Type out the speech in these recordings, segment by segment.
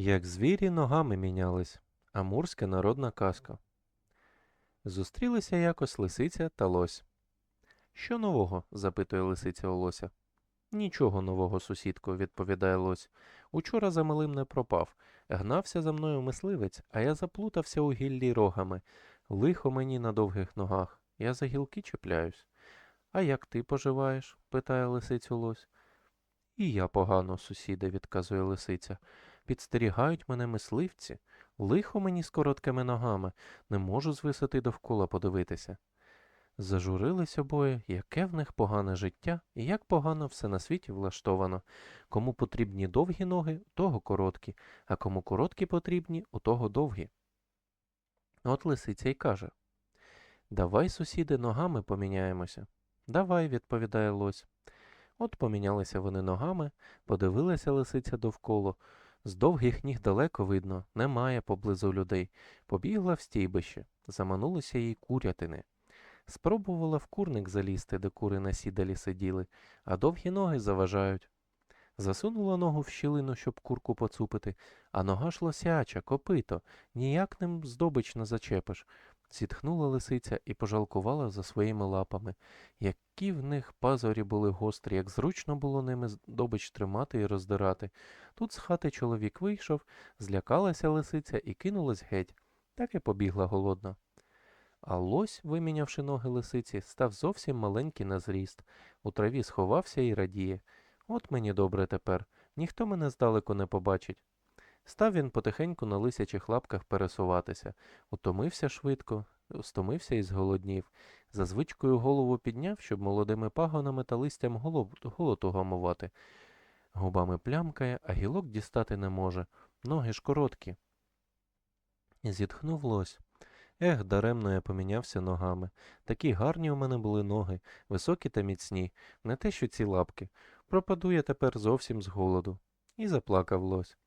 Як звірі ногами мінялись. Амурська народна казка. Зустрілися якось лисиця та лось. Що нового? запитує лисиця у лося. Нічого нового, сусідко, відповідає лось. Учора за малим не пропав. Гнався за мною мисливець, а я заплутався у гіллі рогами. Лихо мені на довгих ногах. Я за гілки чіпляюсь. А як ти поживаєш? питає лисицю лось. І я погано, сусіде, відказує лисиця. Підстерігають мене мисливці. Лихо мені з короткими ногами, не можу з висоти довкола подивитися. Зажурились обоє, яке в них погане життя і як погано все на світі влаштовано. Кому потрібні довгі ноги, у того короткі, а кому короткі потрібні, у того довгі. От лисиця й каже Давай, сусіди, ногами поміняємося. Давай, відповідає лось. От помінялися вони ногами, подивилася лисиця довкола. З довгих ніг далеко видно, немає поблизу людей. Побігла в стійбище, заманулися їй курятини. Спробувала в курник залізти, де кури на сідалі сиділи, а довгі ноги заважають. Засунула ногу в щілину, щоб курку поцупити, а нога ж лосяча, копито, ніяк ним здобич не зачепиш. Зітхнула лисиця і пожалкувала за своїми лапами. Які в них пазурі були гострі, як зручно було ними здобич тримати і роздирати. Тут з хати чоловік вийшов, злякалася лисиця і кинулась геть, так і побігла голодна. А лось, вимінявши ноги лисиці, став зовсім маленький на зріст. У траві сховався і радіє. От мені добре тепер, ніхто мене здалеку не побачить. Став він потихеньку на лисячих лапках пересуватися, утомився швидко, стомився і зголоднів. За звичкою голову підняв, щоб молодими пагонами та листям голоту гамувати. Губами плямкає, а гілок дістати не може. Ноги ж короткі. Зітхнув лось. Ех, даремно я помінявся ногами. Такі гарні у мене були ноги, високі та міцні, не те, що ці лапки. Пропаду я тепер зовсім з голоду. І заплакав лось.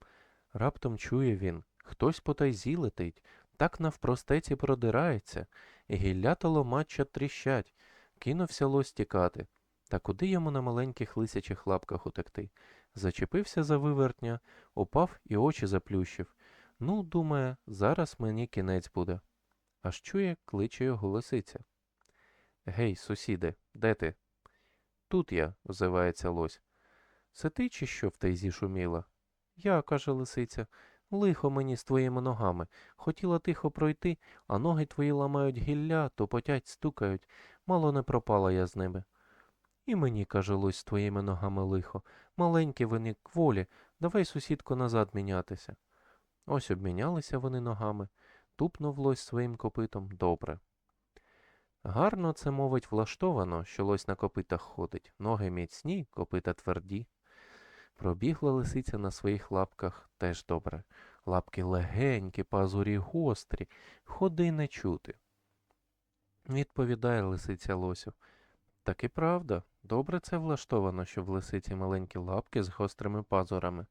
Раптом чує він, хтось по тайзі летить, так навпростеці продирається, гілля та ломача тріщать. Кинувся лось тікати. Та куди йому на маленьких лисячих лапках утекти? Зачепився за вивертня, упав і очі заплющив. Ну, думає, зараз мені кінець буде. Аж чує, кличе його лисиця. Гей, сусіде, де ти? Тут я, озивається лось. Це ти чи що в тайзі шуміла? Я, каже лисиця, лихо мені з твоїми ногами. Хотіла тихо пройти, а ноги твої ламають гілля, топотять, стукають. Мало не пропала я з ними. І мені, каже лось, з твоїми ногами лихо. Маленькі вони кволі, давай, сусідко, назад мінятися. Ось обмінялися вони ногами, тупнув лось своїм копитом добре. Гарно це, мовить, влаштовано, що лось на копитах ходить, ноги міцні, копита тверді. Пробігла лисиця на своїх лапках теж добре. Лапки легенькі, пазурі гострі, ходи не чути. Відповідає лисиця лосю. Так і правда, добре це влаштовано, що в лисиці маленькі лапки з гострими пазурами.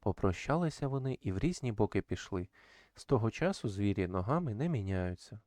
Попрощалися вони і в різні боки пішли. З того часу звірі ногами не міняються.